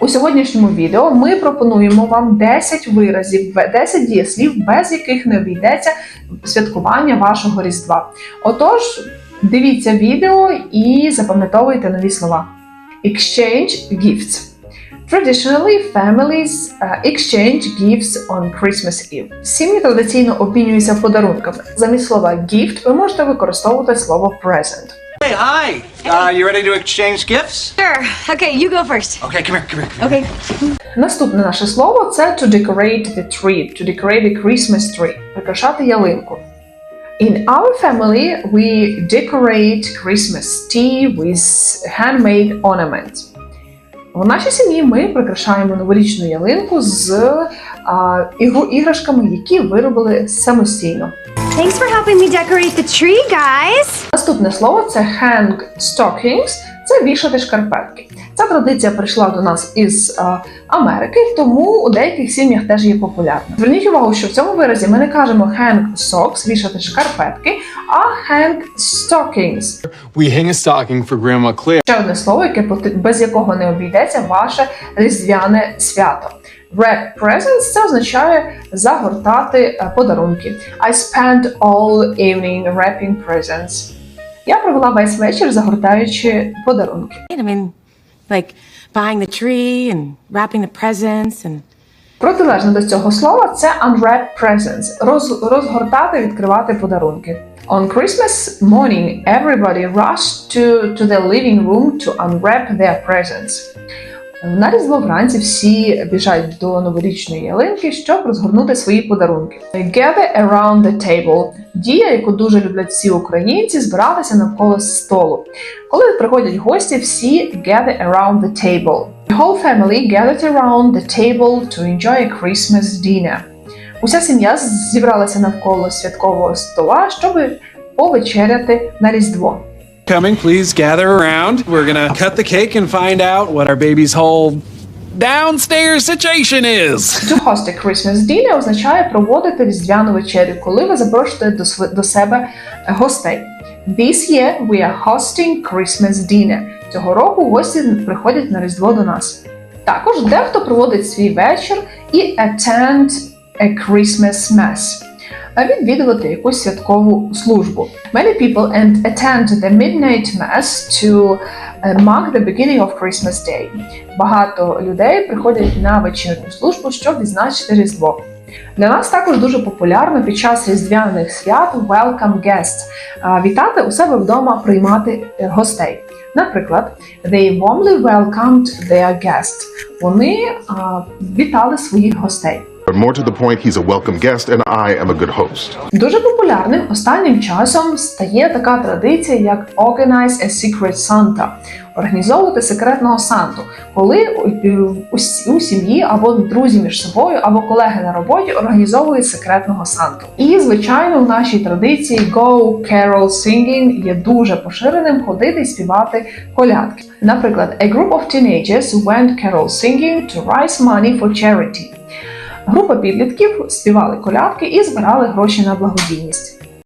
У сьогоднішньому відео ми пропонуємо вам 10 виразів, 10 дієслів, без яких не обійдеться святкування вашого Різдва. Отож, дивіться відео і запам'ятовуйте нові слова. Exchange gifts. Traditionally, families uh, exchange gifts on Christmas Eve. Сім'ї традиційно обмінюються подарунками. Замість слова gift ви можете використовувати слово present. Hey, hi. Hey. Uh, you ready to exchange gifts? Sure. Okay, you go first. Okay, come here, come here. Come here. Okay. Наступне наше слово це to decorate the tree, to decorate the Christmas tree, прикрашати ялинку. In our family, we decorate Christmas tea with handmade ornaments. В нашій сім'ї ми прикрашаємо новорічну ялинку з а, іграшками, які виробили самостійно. Thanks for helping me decorate the tree, guys. Наступне слово це hang stockings, Це вішати шкарпетки. Ця традиція прийшла до нас із е, Америки, тому у деяких сім'ях теж є популярна. Зверніть увагу, що в цьому виразі ми не кажемо hang socks, вішати шкарпетки, а hang stockings. We hang a stocking for Grandma Claire. Ще одне слово, яке без якого не обійдеться ваше різдвяне свято. Wrap presents – це означає загортати е, подарунки. I spent all evening wrapping presents. Я провела весь вечір загортаючи подарунки. I mean, like buying the tree and wrapping the presents and Протилежно до цього слова це unwrap presents – роз, розгортати, відкривати подарунки. On Christmas morning, everybody rushed to, to the living room to unwrap their presents. На різдво вранці всі біжать до новорічної ялинки, щоб розгорнути свої подарунки. Gather around the table – дія, яку дуже люблять всі українці, збиратися навколо столу. Коли приходять гості, всі gather around the table. The whole family gathered around the table to enjoy a Christmas dinner. Уся сім'я зібралася навколо святкового стола, щоб повечеряти на Різдво. Coming, please gather around. We're gonna cut the cake and find out what our baby's whole downstairs situation is. To host a Christmas dinner означає проводити різдвяну вечерю, коли ви запрошуєте до, св- до себе гостей. This year we are hosting Christmas dinner. Цього року гості приходять на Різдво до нас. Також дехто проводить свій вечір і attend a Christmas mass. Відвідувати якусь святкову службу. Many people and attend the midnight mass to uh, mark the beginning of Christmas Day. Багато людей приходять на вечірню службу, щоб відзначити Різдво. Для нас також дуже популярно під час різдвяних свят welcome guests вітати у себе вдома, приймати е, гостей. Наприклад, they warmly welcomed their guests. Вони а, вітали своїх гостей. But more to the point, he's a welcome guest, and I am a good host. Дуже популярним останнім часом стає така традиція, як Organize a Secret Santa – організовувати секретного Санту, коли у, сім'ї або друзі між собою, або колеги на роботі організовують секретного Санту. І звичайно, в нашій традиції Go Carol Singing є дуже поширеним ходити і співати колядки. Наприклад, a group of teenagers went carol singing to raise money for charity. Група підлітків співали колядки і збирали гроші на благодійність.